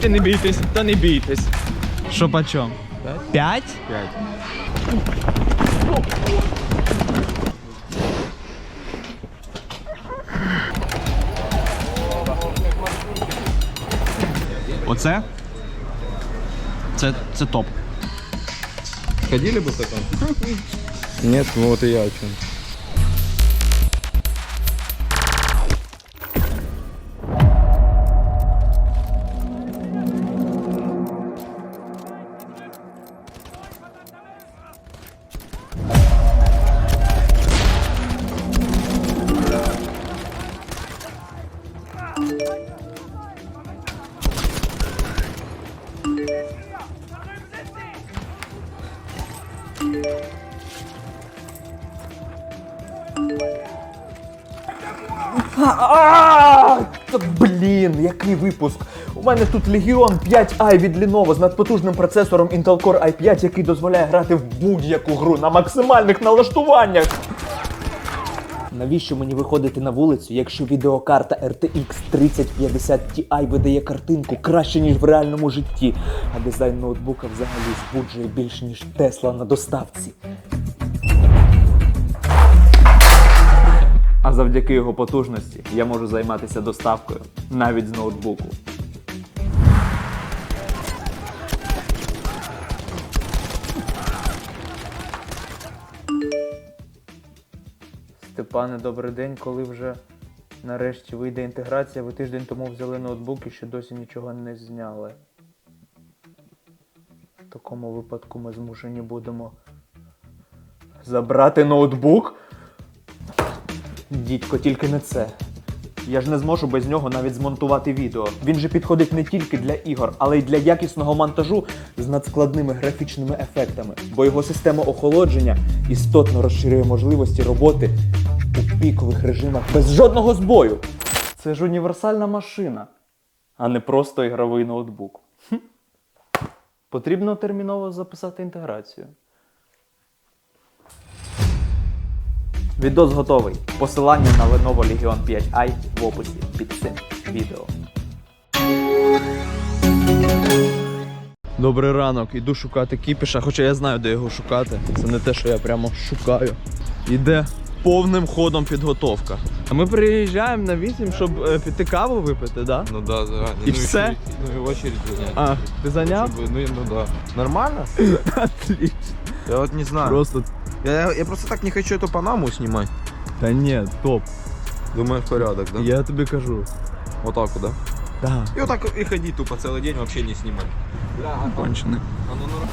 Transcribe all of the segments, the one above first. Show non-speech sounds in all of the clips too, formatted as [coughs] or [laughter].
Та не бійтесь, та не бійтесь. Що почем? П'ять? П'ять. Оце? Це, це топ. Ходили бы в таком? Нет, ну вот и я о чем. А, блін, який випуск! У мене тут Legion 5i від Lenovo з надпотужним процесором Intel Core i5, який дозволяє грати в будь-яку гру на максимальних налаштуваннях. Навіщо мені виходити на вулицю, якщо відеокарта RTX 3050 Ti видає картинку краще, ніж в реальному житті, а дизайн ноутбука взагалі збуджує більше, ніж Тесла на доставці. А завдяки його потужності я можу займатися доставкою навіть з ноутбуку. Степане, добрий день, коли вже нарешті вийде інтеграція, ви тиждень тому взяли ноутбук і ще досі нічого не зняли. В такому випадку ми змушені будемо забрати ноутбук. Дідько, тільки не це. Я ж не зможу без нього навіть змонтувати відео. Він же підходить не тільки для ігор, але й для якісного монтажу з надскладними графічними ефектами, бо його система охолодження істотно розширює можливості роботи пікових режимах без жодного збою. Це ж універсальна машина, а не просто ігровий ноутбук. Хм. Потрібно терміново записати інтеграцію. Відос готовий. Посилання на Lenovo Legion 5i в описі під цим відео. Добрий ранок, іду шукати кіпіша, хоча я знаю, де його шукати. Це не те, що я прямо шукаю. Іде повним ходом підготовка. А ми приїжджаємо на 8, щоб е, піти каву випити, да? Ну да, заранее. И ну, все? очередь- Ну и очередь занять. А, ти зайняв? Чтобы- ну, ну да. Нормально? [laughs] Отлично. Я вот не знаю. Просто. Я, я просто так не хочу эту панаму снимать. Та ні, топ. Думаю, в порядок, да? Я тобі кажу. Вот так вот, да? Да. И вот так и ходить тупо целый день вообще не снимать. Кончений. А ну, ну,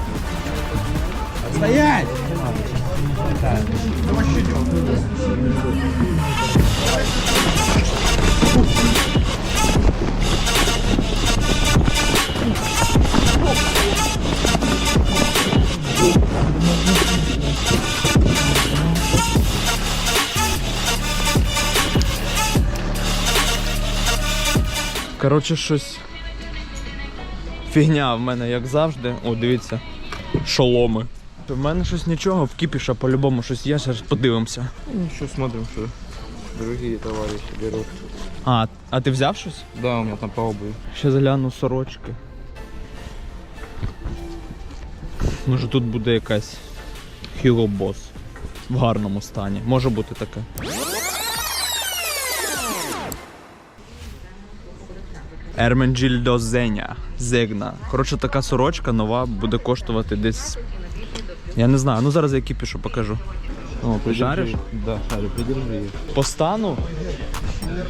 Коротше, щось. Фігня в мене, як завжди. О, дивіться. Шоломи. В мене щось нічого, в кіпіша по-любому щось є, зараз подивимося. ну, еще смотрим, что другие товарищи берут. А, а ти взяв щось? Да, у меня там по обуви. Ще загляну сорочки. Може тут буде якась Hilo Boss в гарному стані. Може бути таке. Ерменджільдо Зеня. Зегна. Коротше, така сорочка нова буде коштувати десь. Я не знаю, ну зараз я кіпішу покажу. О, Шариш? Да, шарю, придержи. По стану,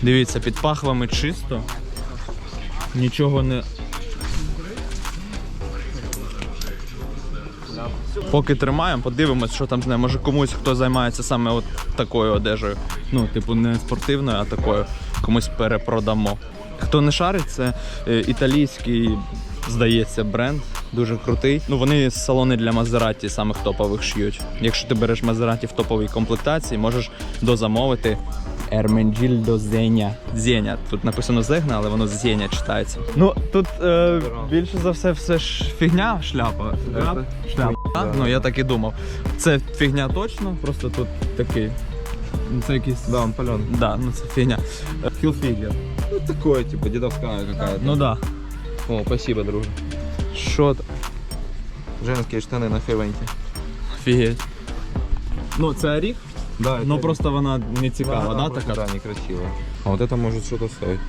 дивіться, під пахвами чисто. Нічого не. Поки тримаємо, подивимось, що там з нею. Може комусь, хто займається саме от такою одежею. Ну, типу, не спортивною, а такою. Комусь перепродамо. Хто не шарить, це е, італійський, здається, бренд. Дуже крутий. Ну, вони салони для Мазераті самих топових шиють. Якщо ти береш Мазераті в топовій комплектації, можеш дозамовити Ерменджільдо Зеня. Зеня. Тут написано Зегна, але воно Зеня читається. Ну тут е, більше за все все ж фігня шляпа. Шляпа? Шляпа. Ну я так і думав. Це фігня точно, просто тут такий. Ну, Це якийсь. Да, он паленый. Да, ну це фігня. Хілфігер. Ну, такое, типа, дедовская какая-то. Ну да. О, спасибо, друже. Що там? Женские штаны на Февенте. Офігеть. Ну, це оріх, Да, ну просто вона не цікава, да, така? Да, некрасиво. А вот это может что-то стоить.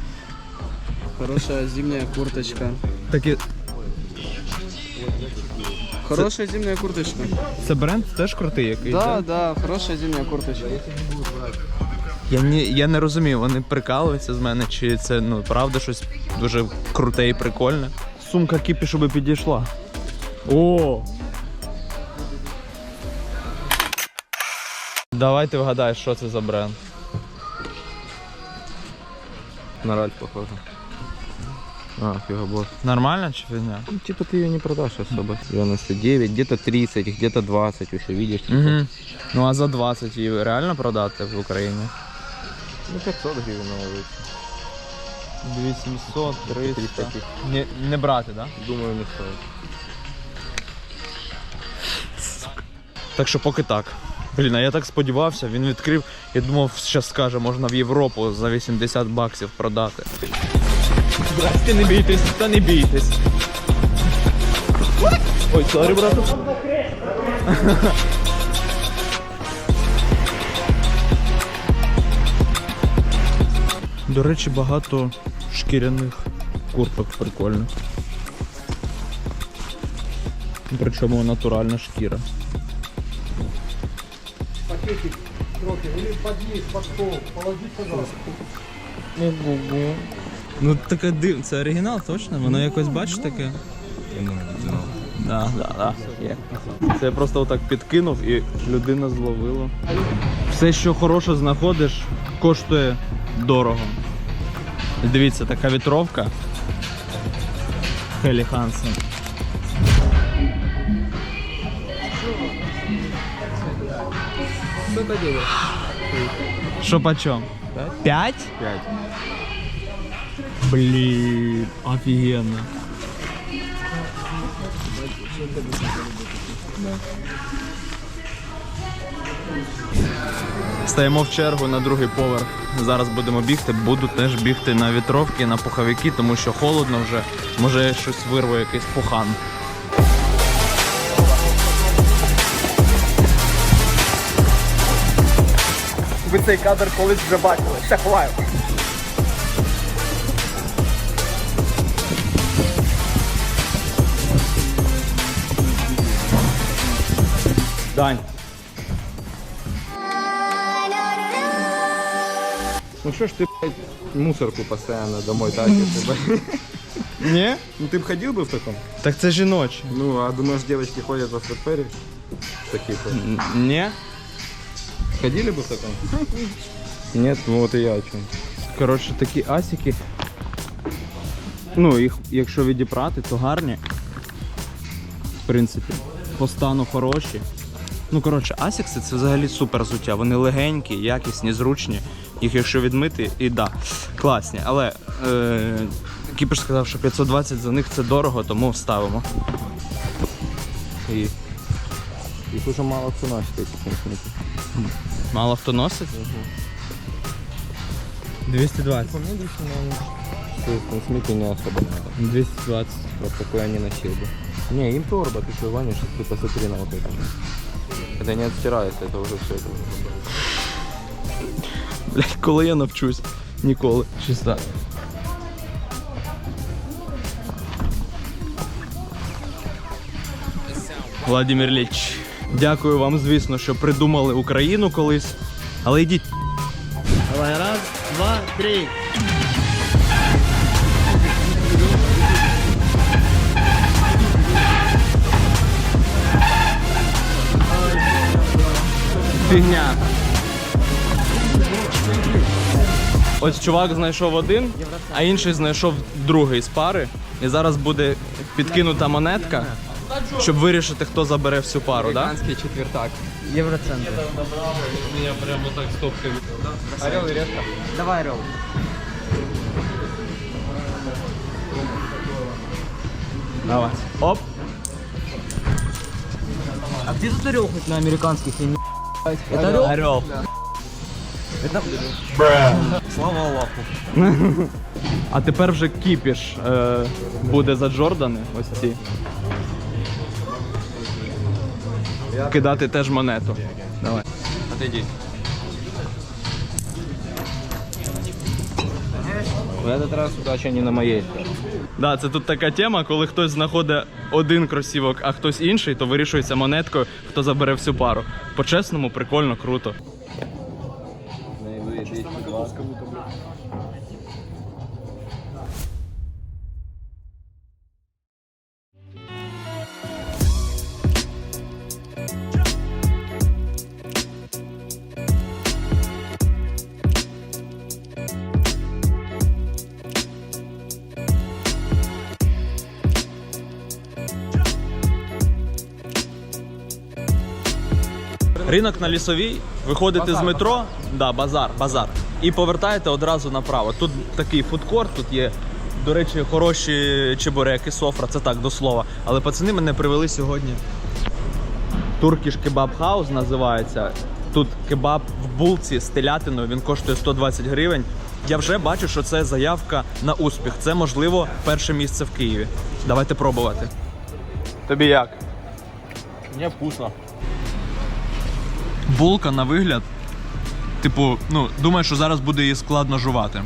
Хорошая зимняя курточка. Такі, Хорошая зимняя курточка. це бренд теж крутий якийсь, Да, да, хорошая зимняя курточка. Я не, я не розумію, вони прикалуються з мене, чи це ну правда щось дуже круте і прикольне сумка кипи, би підійшла. О! Давай ти вгадаєш, що це за бренд. На раль, похоже. А, фігобос. Нормально чи фігня? Ну, типа ты ее не продашь особо. 99, где-то 30, где-то 20 уже, видишь? Типа. Угу. Ну а за 20 її реально продати в Україні? Ну 500 гривень, мабуть. 2700, 300. Таких. Не, не брати, так? Да? Думаю, не стоїть. Так що поки так. Блін, а я так сподівався, він відкрив. Я думав, що скаже, можна в Європу за 80 баксів продати. Здрасте, не бійтесь, та не бійтесь. Ой, сорі, брату. [laughs] До речі, багато шкіряних курток прикольних. Причому натуральна шкіра. Ого-го. Ну таке див, це оригінал, точно? Воно якось бачиш таке? Да, да, да. Є. Це я просто отак підкинув і людина зловила. Все, що хороше знаходиш, коштує дорого. Дивіться, така вітровка. Хелі Хансен. Что это делаешь? Що почем? П'ять? 5. Блін, офігенно. Стаємо в чергу на другий поверх. Зараз будемо бігти. Буду теж бігти на вітровки, на пуховики, тому що холодно вже. Може щось вирве, якийсь пухан. Ви цей кадр колись вже бачили. Ще ховаю. Дань. Ну что ж ты, блядь, мусорку постоянно домой тащишь? ты, блядь? [laughs] Ні? Ну ты бы ходил бы в таком? Так це жіночі. Ну, а думаешь, девочки ходят во фритпере? Таких вот. Ні? Ходили бы в таком? Нет, [laughs] ну вот и я о чем. Коротше, такі асіки. Ну, їх, якщо відібрати, то гарні. В принципі, по стану хороші. Ну, коротше, асікси це взагалі супер взуття. Вони легенькі, якісні, зручні. Їх якщо відмити, і да, класні. Але е, Кіпер сказав, що 520 за них це дорого, тому ставимо. И их уже мало кто носит, этих смысле. Мало хто носить? 220. По мне лично, в Смите не особо надо. 220. Вот такой я не носил бы. Не, им торба, ты что, Ваня, ты посмотри на вот это. Это не отстирается, это уже все. Блять, коли я навчусь? Ніколи. Чиста. Владимир Ліч. Дякую вам, звісно, що придумали Україну колись. Але йдіть. Давай, раз, два, три. Фігня. Ось чувак знайшов один, а інший знайшов другий з пари. І зараз буде підкинута монетка, щоб вирішити, хто забере всю пару, так? Да? четвертак. Евроцентр. Я прямо так стопкою. Орел и решка. Давай, Орел. Давай. Оп. А где тут Орел хоть на американских? Я не... Это Орел? Орел. Слава Аллаху. [laughs] А тепер вже кіпіш е, буде за Джордани. Ось ці. Кидати теж монету. Давай. Отойди. В этот раз удача не на моей. Да, це тут така тема, коли хтось знаходить один кросівок, а хтось інший, то вирішується монеткою, хто забере всю пару. По-чесному, прикольно, круто. Ринок на лісовій, виходите з метро, да, базар, базар. І повертаєте одразу направо. Тут такий фудкорт, тут є, до речі, хороші чебуреки, софра, це так до слова. Але пацани мене привели сьогодні. Туркіш кебаб хаус називається. Тут кебаб в булці з телятиною, він коштує 120 гривень. Я вже бачу, що це заявка на успіх. Це можливо перше місце в Києві. Давайте пробувати. Тобі як? Мне вкусно. Булка на вигляд, типу, ну, думаю, що зараз буде її складно жувати.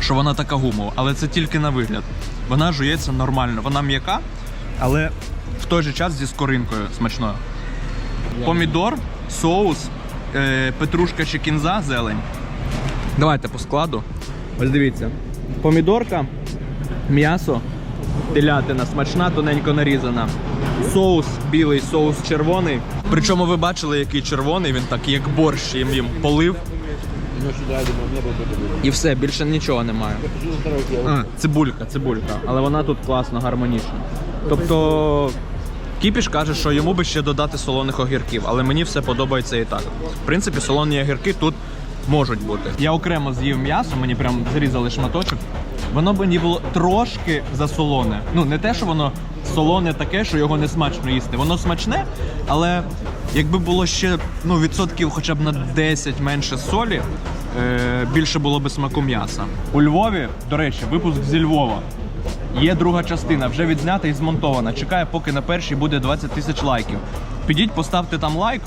Що вона така гумова, але це тільки на вигляд. Вона жується нормально, вона м'яка, але в той же час зі скоринкою смачною. Помідор, соус, е, петрушка чи кінза, зелень. Давайте по складу. Ось дивіться. Помідорка, м'ясо, телятина смачна, тоненько нарізана. Соус білий, соус червоний. Причому ви бачили, який червоний, він так як борщ їм їм полив. Ну, сюда, я думаю, мне бы это было. І все, більше нічого немає. А, цибулька, цибулька. Але вона тут класно, гармонічна. Тобто. Кіпіш каже, що йому би ще додати солоних огірків, але мені все подобається і так. В принципі, солоні огірки тут можуть бути. Я окремо з'їв м'ясо, мені прям зрізали шматочок. Воно б мені було трошки засолоне. Ну, не те, що воно солоне таке, що його не смачно їсти. Воно смачне, але якби було ще ну, відсотків хоча б на 10 менше солі, е, більше було би смаку м'яса. У Львові, до речі, випуск зі Львова. Є друга частина, вже відзнята і змонтована. Чекає, поки на першій буде 20 тисяч лайків. Підіть, поставте там лайк,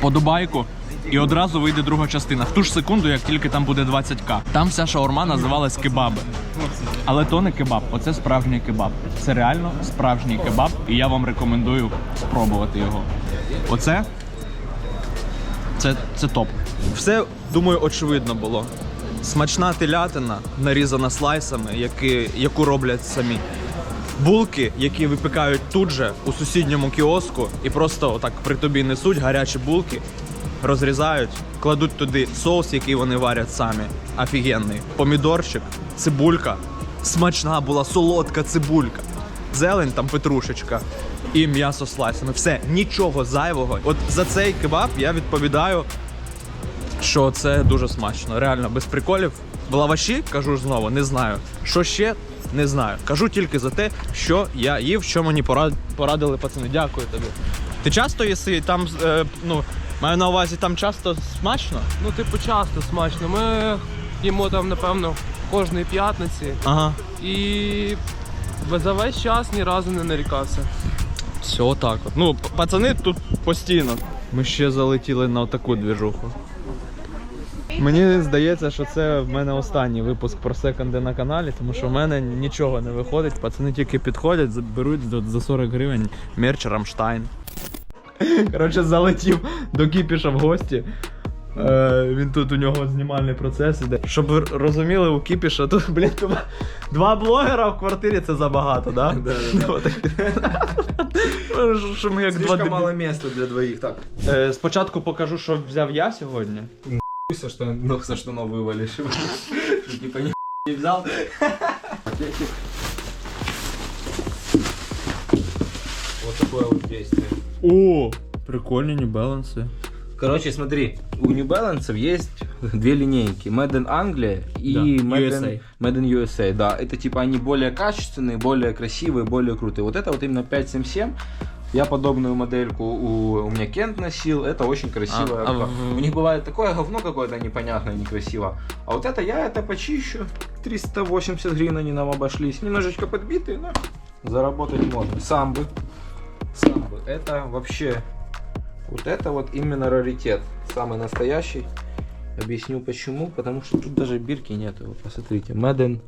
подобайку, і одразу вийде друга частина. В ту ж секунду, як тільки там буде 20к. Там вся шаурма називалась кебаби. Але то не кебаб, оце справжній кебаб. Це реально справжній кебаб, і я вам рекомендую спробувати його. Оце це, це топ. Все, думаю, очевидно було. Смачна телятина, нарізана слайсами, які, яку роблять самі. Булки, які випікають тут же у сусідньому кіоску, і просто отак при тобі несуть гарячі булки, розрізають, кладуть туди соус, який вони варять самі. Офігенний. Помідорчик, цибулька. Смачна була солодка цибулька. Зелень, там петрушечка і м'ясо слайсами. Все, нічого зайвого. От за цей кебаб я відповідаю що це дуже смачно. Реально, без приколів. Лаваші, кажу знову, не знаю. Що ще, не знаю. Кажу тільки за те, що я їв, що мені порадили пацани. Дякую тобі. Ти часто їси там, е, ну, маю на увазі, там часто смачно? Ну, типу, часто смачно. Ми їмо там, напевно, кожної п'ятниці. Ага. І за весь час ні разу не нарікався. Все отак от. Ну, п- пацани тут постійно. Ми ще залетіли на таку двіжуху. Мені здається, що це в мене останній випуск про секонди на каналі, тому що в мене нічого не виходить. Пацани тільки підходять, беруть за- за 40 гривень мерч Рамштайн. Коротше, залетів до Кіпіша в гості. Е, він тут у нього знімальний процес іде. Щоб ви розуміли, у Кіпіша тут, блін, два, два блогера в квартирі це забагато, да? [laughs] Да, да. Що ми як два дебі- места для двоих. Так. Е, Спочатку покажу, що взяв я сьогодні. Хуйся, что, ну, за что новую валишь. Типа не не взял. [laughs] такое вот действие. О, New Balance. Короче, смотри, у New Balance есть две линейки. Made in Anglia и Да, Made, USA. in, Made in USA. Да, это типа они более качественные, более красивые, более крутые. Вот это вот именно 577. Я подобную модельку у, у меня Кент носил, это очень красивая. А- а У них бывает такое говно какое-то непонятное, некрасиво. А вот это я это почищу. 380 гривен они нам обошлись. Немножечко подбитые, но заработать можно. Самбы. Самбы. Это вообще... Вот это вот именно раритет. Самый настоящий. Объясню почему. Потому что тут даже бирки нету. Вот посмотрите. In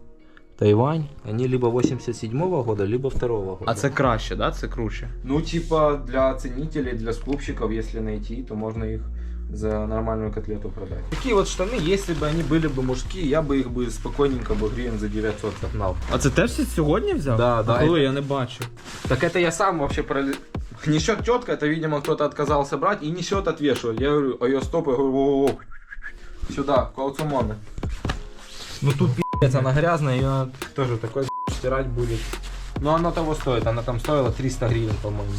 Тайвань. Они либо 87 года, либо 2 года. А це краще, да? Це круче. Ну, типа, для ценителей, для скупщиков, если найти, то можно их за нормальную котлету продать. Такие вот штаны, если бы они были бы мужские, я бы их бы спокойненько бы гривен за 900 согнал. А це теж сьогодні взяв? Да, а да. Коли я не бачив. Так это я сам вообще пролез... [laughs] Несет тетка, это, видимо, кто-то отказался брать и несет отвешивать. Я говорю, а ее стоп, я говорю, во-во-во. Сюда, кауцумоны. Ну тут пи***ц, она грязная, ее тоже такой стирать будет. Но оно того стоит, она там стоила 300 гривен, по-моему.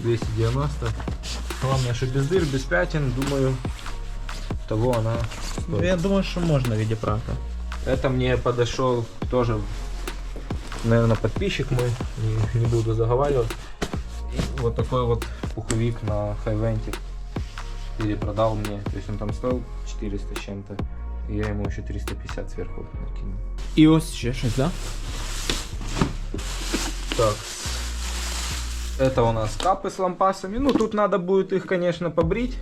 290. Главное, что без дыр, без пятен, думаю, того она стоит. Я думаю, що можна відібрати. Это мне подошел тоже, наверное, подписчик мой, не, не буду заговаривать. И вот такой вот пуховик на хайвенте перепродал мне. То есть он там стоил 400 с чем-то. И я ему еще 350 сверху накинул. І ось ще щось, да? Так. это у нас капы с лампасами. Ну, тут надо будет их, конечно, побрить.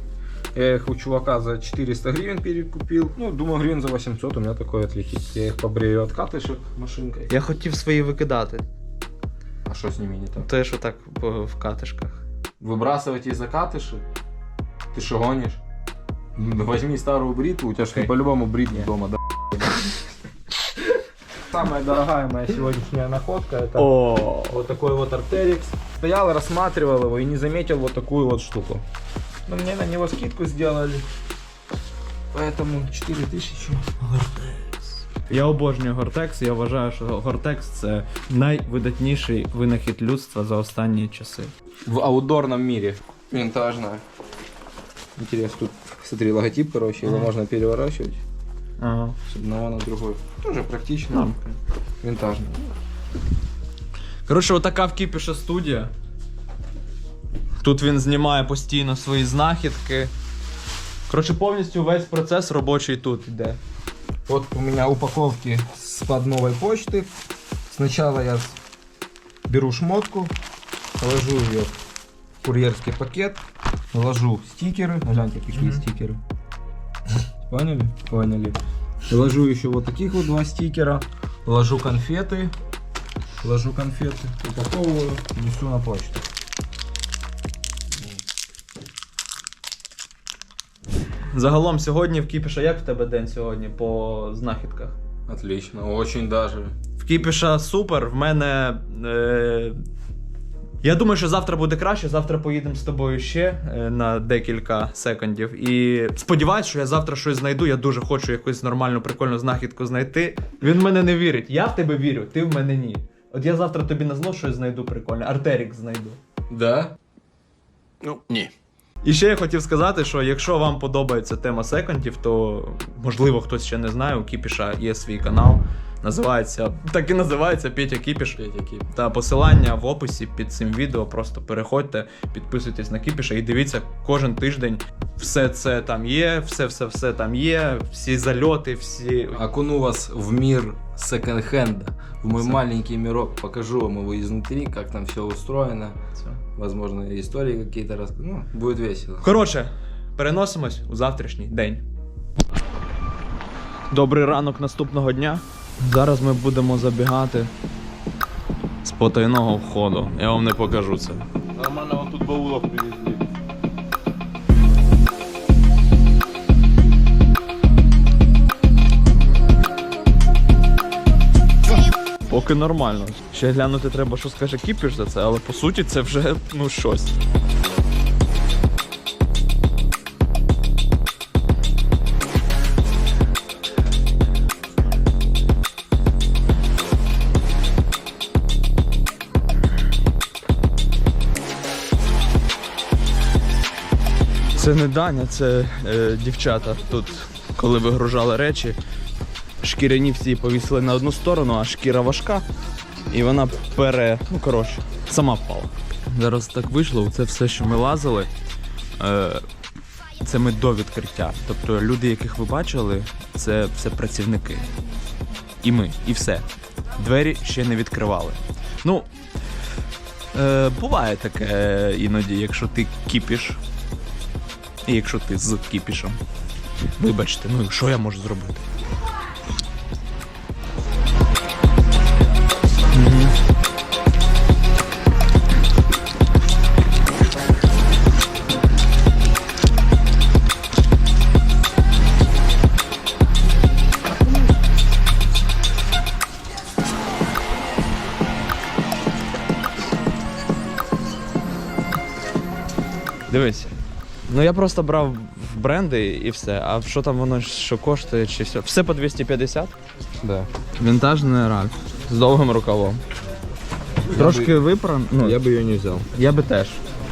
Я их у чувака за 400 гривен перекупил. Ну, думаю, гривен за 800 у меня такое отлетит. Я их побрею от катышек машинкой. Я хотів свої викидати. А что с ними не так? Те, що так по- в катишках. Выбрасывать из закатыши? Ты что гонишь? Возьми старую бритву, у тебя же по-любому бритва дома, да? [laughs] Самая дорогая моя сегодняшняя находка это О, вот такой вот артерикс. Стоял, рассматривал его и не заметил вот такую вот штуку. Но мне на него скидку сделали. Поэтому 4000. Я обожнюю Гортекс. Я вважаю, що Гортекс це найвидатніший винахід людства за останні часи. В аутдорном мире. Винтажная. Интересно, тут, смотри, логотип, короче, его можно переворачивать. Ага. С одного на другой. Тоже практично. Норм. Винтажно. Коротше, отака в Кіпіша студія. Тут він знімає постійно свої знахідки. Коротше, повністю весь процес робочий тут йде. Вот у меня упаковки с-под новой почты. Сначала я с- беру шмотку, ложу ее в курьерский пакет, ложу стикеры. Гляньте, какие стикеры. Поняли? Поняли. Ложу еще вот таких вот два стикера. Ложу конфеты. Ложу конфеты, упаковываю, несу на почту. Загалом сьогодні в Кіпіша, як в тебе день сьогодні по знахідках? Отлично, очень даже. В Кіпіша супер, в мене. Е... я думаю, що завтра буде краще. Завтра поїдемо з тобою ще е, на декілька секундів. І сподіваюсь, що я завтра щось знайду. Я дуже хочу якусь нормальну, прикольну знахідку знайти. Він в мене не вірить. Я в тебе вірю, ти в мене ні. От я завтра тобі на зло щось знайду прикольне. Артерік знайду. Да? Ну, ні. І ще я хотів сказати, що якщо вам подобається тема секондів, то можливо хтось ще не знає, у Кіпіша є свій канал. Називається так і називається Петя Кіпіш. Та посилання в описі під цим відео. Просто переходьте, підписуйтесь на Кіпіша і дивіться кожен тиждень. Все це там є, все, все, все там є, всі зальоти, всі. Окуну вас в мир секонд-хенда, в мой маленький мирок, покажу вам его изнутри, как там все устроено, возможно, истории какие-то расскажу. Ну, будет весело. Коротше, переносимось у завтрашній день. Добрий ранок наступного дня. Зараз ми будемо забігати з потайного входу. Я вам не покажу це. Нормально, вон тут баулов привезли. Поки нормально. Ще глянути треба, що скаже кіпіш за це, але по суті це вже ну щось. Це не Даня, це е, дівчата тут, коли вигружали речі. Шкіряні всі повісили на одну сторону, а шкіра важка. І вона пере. Ну, коротше, сама впала. Зараз так вийшло, це все, що ми лазили. Е, це ми до відкриття. Тобто люди, яких ви бачили, це все працівники. і ми, і все. Двері ще не відкривали. Ну, е, буває таке е, іноді, якщо ти кіпіш. І якщо ти з кіпішем. Вибачте, ну що я можу зробити? Дивись. Ну я просто брав в бренди і все. А що там воно що коштує, чи все? Все по 250? Да. Вінтажний рак з довгим рукавом. Трошки випран. Ну, Я бы ее не взял. я би теж.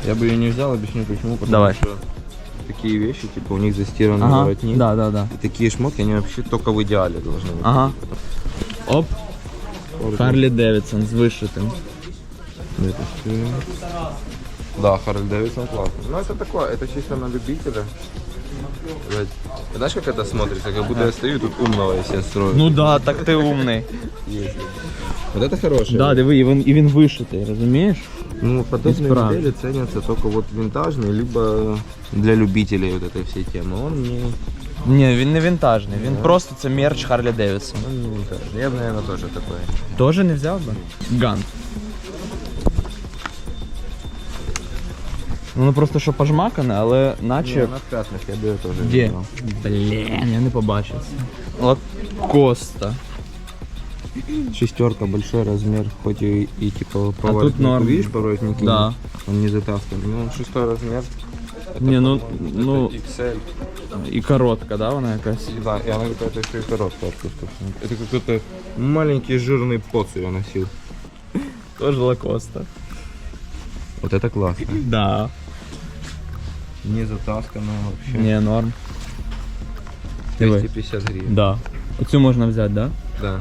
Я бы ее не взял, объясню почему. Потому Давай. что такие вещи, типа у них застиранный Ага. воротник. Да, да, да. И такие шмотки, они вообще только в идеале должны быть. Ага. Оп. Харлі Девідсон з вишитим. Это всё. Да, Харли Дэвидсон классный. Ну это такое, это чисто на любителя. Блядь, Знаешь, как это смотрится? Как будто я стою тут умного и себе строю. Ну да, так ти умний. Вот это хорошее. Да, диви, і він, і він вишитий, розумієш? Ну, подобные Исправно. модели ценятся только вот винтажные, либо для любителей вот этой всей темы. Он не, Ні, він не вінтажний, він просто це мерч Харлі Девідсон. он не винтажный. Я бы, наверное, тоже такой. Тоже не взяв би? Гант. Ну, ну просто що пожмакане, але наче. Не, она в пятнах, я бы ее тоже не Де? взял. Блін, я не побачив. Лакоста. Шестерка, большой размер, хоть и, и типа по воротнику, норм. видишь, по воротнику Да. он не затаскан. Ну, шестой размер. Не, ну, ну, XL. і коротка, да, вона якась? Да, и она какая-то еще и короткая. просто. Это какой-то маленький жирный поц я носил. Тоже лакоста. Вот это классно. Да. Не затаскано вообще. Не, норм. Диви. 250 гривен. Да. Оцю можна взяти, да? Да.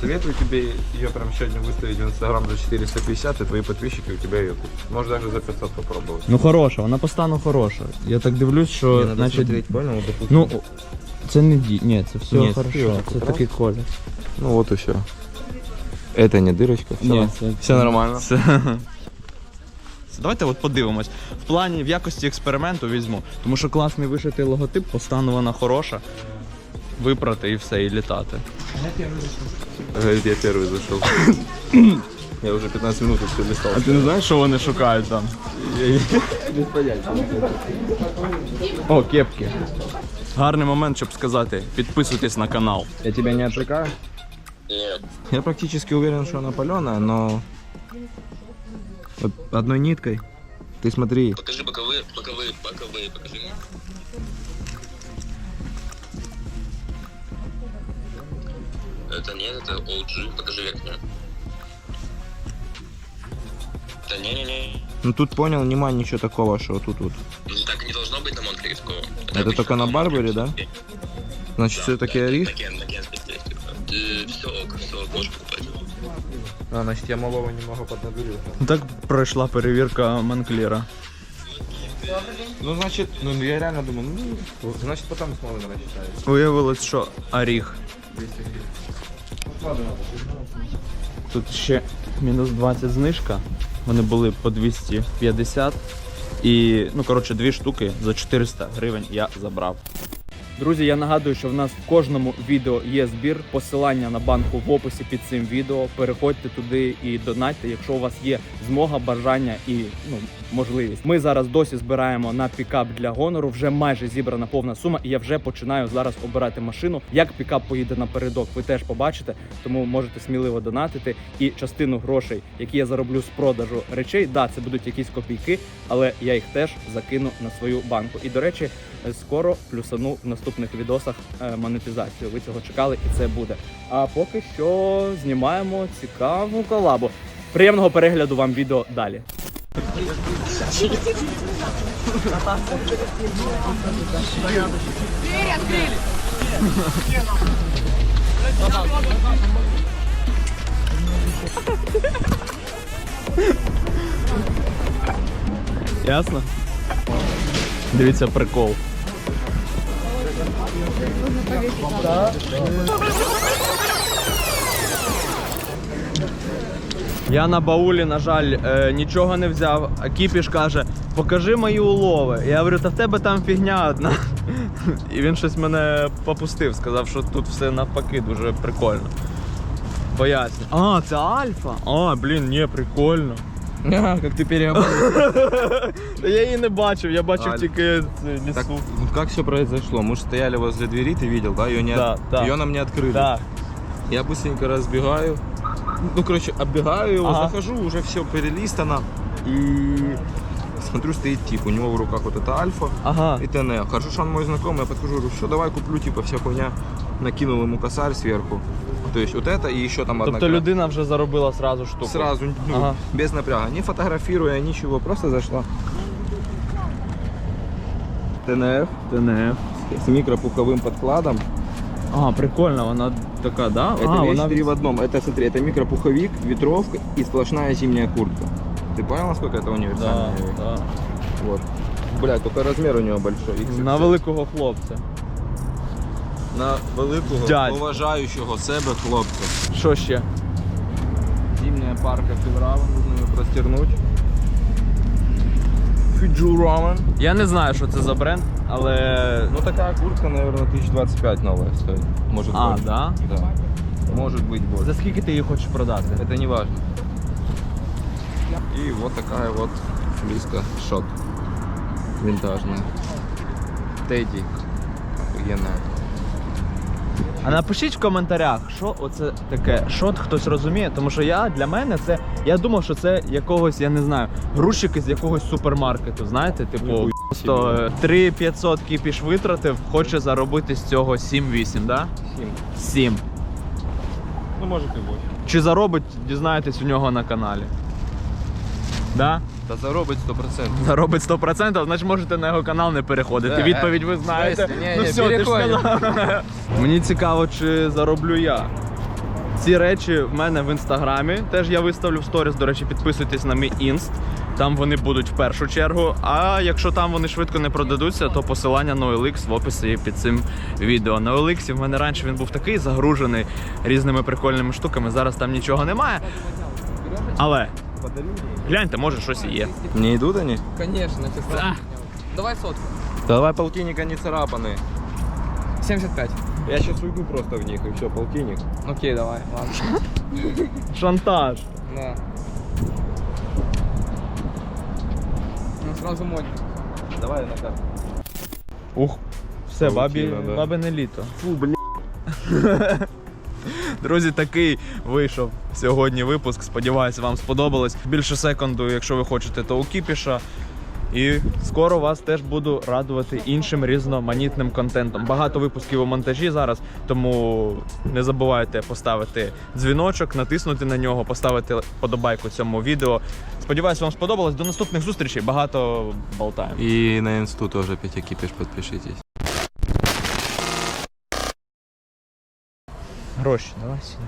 Советую тебе ее прям сегодня выставить в Инстаграм за 450, и твои подписчики у тебя ее купят. Можешь даже за 500 попробовать. Ну хороша, вона по стану хороша. Я так дивлюсь, що Мне надо значить. смотреть, понял? Вот, допустим. Ну, це не ді. Ні, це все Ні, це хорошо. фіолка, Це правда? такий колір. ну вот и все. Это не дырочка. Все, Ні, це, все нормально. [laughs] Це... Давайте от подивимось. В плані в якості експерименту візьму. Тому що класний вишитий логотип, постану вона хороша. Випрати і все, і літати. Говорит, я первый зашел. Я уже [coughs] 15 минут тут все листал. А ти не знаєш, що вони шукають там? О, кепки. Гарний момент, щоб сказати, підписуйтесь на канал. Я тебя не отвлекаю? Нет. Я практически уверен, что она паленая, но вот одной ниткой. Ты смотри, Покажи боковые, боковые, боковые, покажи мне. Это нет, это OG, покажи верхнюю. Да не-не-не, ну тут понял, нема ничего такого, что тут вот. Ну, так не должно быть на Монклере такого. Это обычно только на Барбаре, да? Значит, все-таки Ариф. Такен, такен специфика. Ты все ок, все ок, можешь покупать. А, значит, я малого немного поднадурил. Так пройшла перевірка Манклера. Ну, значит, ну я реально думаю, ну, значит, потом снова надо считать. Виявилось, що оріх. Тут ще мінус 20 знижка. Вони були по 250. І, ну, коротше, дві штуки за 400 гривень я забрав. Друзі, я нагадую, що в нас в кожному відео є збір. Посилання на банку в описі під цим відео. Переходьте туди і донатьте, якщо у вас є змога, бажання і ну, можливість. Ми зараз досі збираємо на пікап для гонору. Вже майже зібрана повна сума, і я вже починаю зараз обирати машину. Як пікап поїде напередок, ви теж побачите. Тому можете сміливо донатити. І частину грошей, які я зароблю з продажу речей, да, це будуть якісь копійки, але я їх теж закину на свою банку. І до речі, скоро плюсану в наступних відосах е, монетизацію. Ви цього чекали, і це буде. А поки що знімаємо цікаву колабу. Приємного перегляду вам відео далі. Ясно? Дивіться прикол. Я на баулі, на жаль, е, нічого не взяв, а Кіпіш каже, покажи мої улови. Я говорю, та в тебе там фігня одна. [laughs] І він щось мене попустив, сказав, що тут все навпаки дуже прикольно. Поясню. А, це альфа? А, блін, ні, прикольно. Как [laughs] ты переобулся. Та [laughs] я її не бачив, я бачив Альфа. тільки це, Так, лісу. ну как все произошло? Мы же стояли возле двери, ты видел, да? Ее, не... Да, да. Ее нам не открыли. Так. Я быстренько разбегаю. Ну, короче, оббегаю его, Ага. захожу, уже все перелистано. И смотрю, стоит тип, у него в руках вот это альфа Ага. и ТН. Хорошо, что он мой знакомый, я подхожу, говорю, все, давай куплю, типа, вся хуйня. Накинул ему косарь сверху. То есть вот это и еще там одна Тобто кра- людина вже заробила сразу штуку. Сразу, ну, Ага. без напряга, не фотографируя ничего, просто зашла. ТНФ ТНФ. с микропуховым подкладом. А, прикольно, вона така, да? Это а, вещь вона три в одном. Это, смотри, это микропуховик, ветровка и сплошная зимняя куртка. Ты понял, насколько это Да, универсальная вещь? да. Вот. Блядь, только размер у него большой. XXL. На великого хлопця. На великого, Дядь. поважаючого себе хлопця. Що ще? Зимняя парка Фидраун, нужно ее простернуть. Фиджурамен. Я не знаю, що це за бренд, але. Ну такая куртка, наверное, 1025 новая стоит. Может А, больше. да? Да. Может быть больше. За скільки ти її хочеш продати? Это не важно. И вот такая вот флиска шот. Винтажная. Тедди. Охуенная. А напишіть в коментарях, що оце таке шот хтось розуміє, тому що я для мене це. Я думав, що це якогось, я не знаю, грузчик із якогось супермаркету. Знаєте, типу, просто 3500 кіпіш витратив, хоче заробити з цього 7-8, да? 7. 7. Ну, может и 8. Чи заробить, дізнаєтесь у нього на каналі. Да? Та заробить 100%. Заробить 100%, значить можете на його канал не переходити. Да, Відповідь е, ви знаєте. Ні, ну ні, все, ти ж переходимо. сказав. Мені цікаво, чи зароблю я. Ці речі в мене в інстаграмі. Теж я виставлю в сторіс. До речі, підписуйтесь на мій інст. Там вони будуть в першу чергу. А якщо там вони швидко не продадуться, то посилання на OLX в описі під цим відео. На OLX в мене раніше він був такий загружений різними прикольними штуками. Зараз там нічого немає. Але гляньте, може щось і є. Не идут они? Конечно, написал. Давай сотку. Давай полтинника не царапанные. 75. Я сейчас уйду просто в них, и все, полтинник. Окей, давай, ладно. [laughs] Шантаж. Да. Ну, сразу модно. Давай на карту. Ух, все, бабі, Паутіна, да. бабине літо. Фу, бля. [laughs] Друзі, такий вийшов сьогодні випуск. Сподіваюся, вам сподобалось. Більше секунду, якщо ви хочете, то у Кіпіша. І скоро вас теж буду радувати іншим різноманітним контентом. Багато випусків у монтажі зараз, тому не забувайте поставити дзвіночок, натиснути на нього, поставити подобайку цьому відео. Сподіваюсь, вам сподобалось. До наступних зустрічей. Багато болтаємо. И на инсту тоже Петя Кипиш подпишитесь. Гроші, давай сюди.